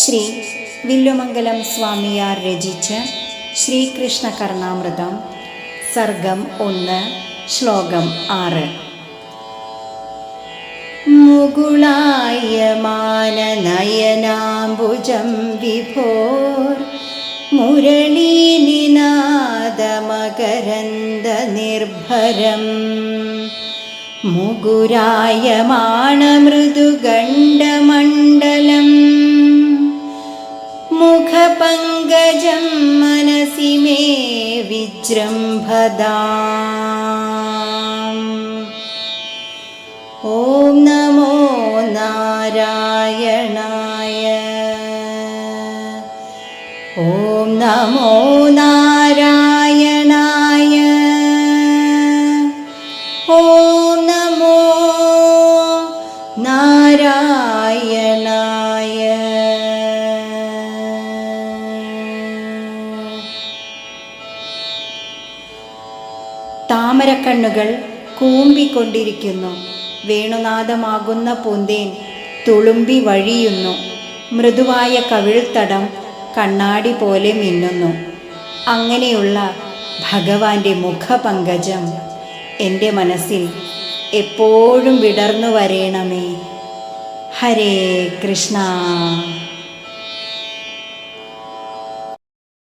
ശ്രീ വില്ലുമംഗലം സ്വാമിയാർ രചിച്ച ശ്രീകൃഷ്ണ കർണാമൃതം സർഗം ഒന്ന് ശ്ലോകം ആറ്. മുകുളായ മാനനയനാംബുജം വിഭോർ മുരളീനിനാദമകരന്ദ നിർഭരം. മുകുരായമാണമൃദുഗണ്ഡമണ്ഡലം पङ्कजं मनसि मे विजृम्भदा ॐ नमो नारायणाय। ॐ नमो नारायणाय। ॐ താമരക്കണ്ണുകൾ കൂമ്പിക്കൊണ്ടിരിക്കുന്നു. വേണുനാഥമാകുന്ന പൂന്തേൻ തുളുമ്പി വഴിയുന്നു. മൃദുവായ കവിൾത്തടം കണ്ണാടി പോലെ മിന്നുന്നു. അങ്ങനെയുള്ള ഭഗവാന്റെ മുഖപങ്കജം എന്റെ മനസ്സിൽ എപ്പോഴും വിടർന്നു വരേണമേ ഹരേ കൃഷ്ണ.